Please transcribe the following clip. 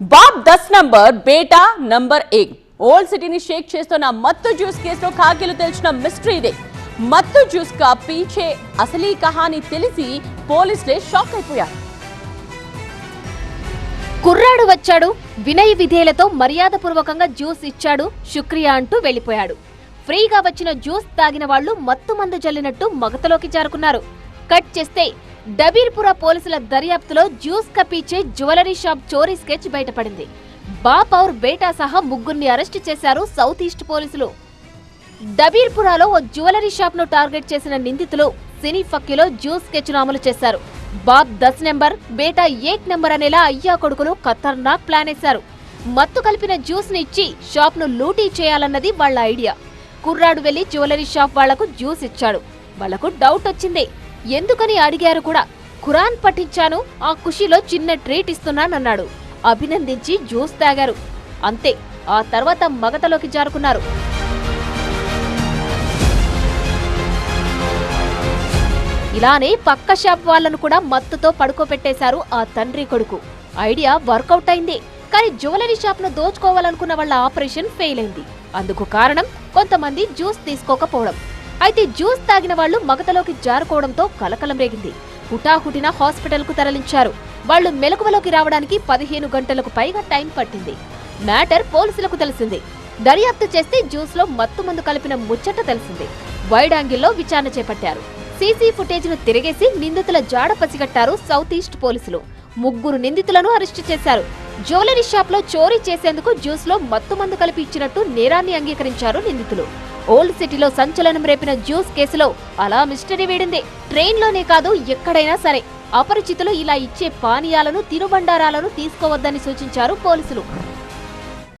Bob దస్ number బేటా number ఏక్ ఓల్డ్ సిటీని షేక్ చేస్తున్న మత్తు జ్యూస్ కేసులో ఖాకీలు తెలిసిన మిస్టరీ ఇదే. మత్తు జ్యూస్ కా పీచే అసలీ కహాని తెలిసి పోలీసులే షాక్ అయిపోయారు. కుర్రాడు వచ్చాడు వినయ విధేయులతో మర్యాదపూర్వకంగా జ్యూస్ ఇచ్చాడు శుక్రియా అంటూ వెళ్ళిపోయాడు ఫ్రీగా వచ్చిన జ్యూస్ తాగిన వాళ్ళు మత్తు మందు జల్లినట్టు మగతలోకి జారుకున్నారు. కట్ చేస్తే డబీర్పుర పోలీసుల దర్యాప్తులో జ్యూస్ కప్పిచ్చే జ్యువెలరీ షాప్ చోరీ స్కెచ్ బయటపడింది. బాపౌర్ బేటా సహా ముగ్గురిని అరెస్టు చేశారు సౌత్ ఈస్ట్ పోలీసులు. డబీర్పురాలో ఓ జ్యువెలరీ షాప్ను టార్గెట్ చేసిన నిందితులు సినీ ఫక్కిలో జ్యూస్ స్కెచ్ను అమలు చేశారు. బాబ్ దస్ నెంబర్ బేటా ఏక్ నెంబర్ అనేలా అయ్యా కొడుకులు ఖతర్నాక్ ప్లాన్ వేశారు. మత్తు కలిపిన జ్యూస్ని ఇచ్చి షాప్ను లూటీ చేయాలన్నది వాళ్ళ ఐడియా. కుర్రాడు వెళ్ళి జ్యువెలరీ షాప్ వాళ్ళకు జ్యూస్ ఇచ్చాడు. వాళ్ళకు డౌట్ వచ్చింది. ఎందుకని అడిగారు కూడా. ఖురాన్ పఠించాను ఆ ఖుషిలో చిన్న ట్రీట్ ఇస్తున్నానన్నాడు. అభినందించి జ్యూస్ తాగారు. అంతే ఆ తర్వాత మగతలోకి జారుకున్నారు. ఇలానే పక్క షాప్ వాళ్ళను కూడా మత్తుతో పడుకోబెట్టేశారు ఆ తండ్రి కొడుకు. ఐడియా వర్కౌట్ అయింది కానీ జ్యువెలరీ షాప్ను దోచుకోవాలనుకున్న వాళ్ళ ఆపరేషన్ ఫెయిల్ అయింది అందుకు కారణం కొంతమంది జ్యూస్ తీసుకోకపోవడం. అయితే జ్యూస్ తాగిన వాళ్ళు మగతలోకి జారుకోవడంతో కలకలం రేగింది. హుటాహుటిన హాస్పిటల్కు తరలించారు. వాళ్ళు మెలకువలోకి రావడానికి పదిహేను గంటలకు పైగా టైం పట్టింది. మ్యాటర్ పోలీసులకు తెలిసింది. దర్యాప్తు చేస్తే జ్యూస్లో మత్తు మందు కలిపిన ముచ్చట తెలిసింది. వైడ్ యాంగిల్లో విచారణ చేపట్టారు. సీసీ ఫుటేజ్ను తిరిగేసి నిందితుల జాడ పసిగట్టారు సౌత్ ఈస్ట్ పోలీసులు. ముగ్గురు నిందితులను అరెస్టు చేశారు. జ్యువెలరీ షాప్లో చోరీ చేసేందుకు జ్యూస్లో మత్తు మందు కలిపి ఇచ్చినట్టు నేరాన్ని అంగీకరించారు నిందితులు. ఓల్డ్ సిటీలో సంచలనం రేపిన జ్యూస్ కేసులో అలా మిస్టరీ వీడింది. ట్రైన్లోనే కాదు ఎక్కడైనా సరే. అపరిచితులు ఇలా ఇచ్చే పానీయాలను తినుబండారాలను తీసుకోవద్దని సూచించారు పోలీసులు.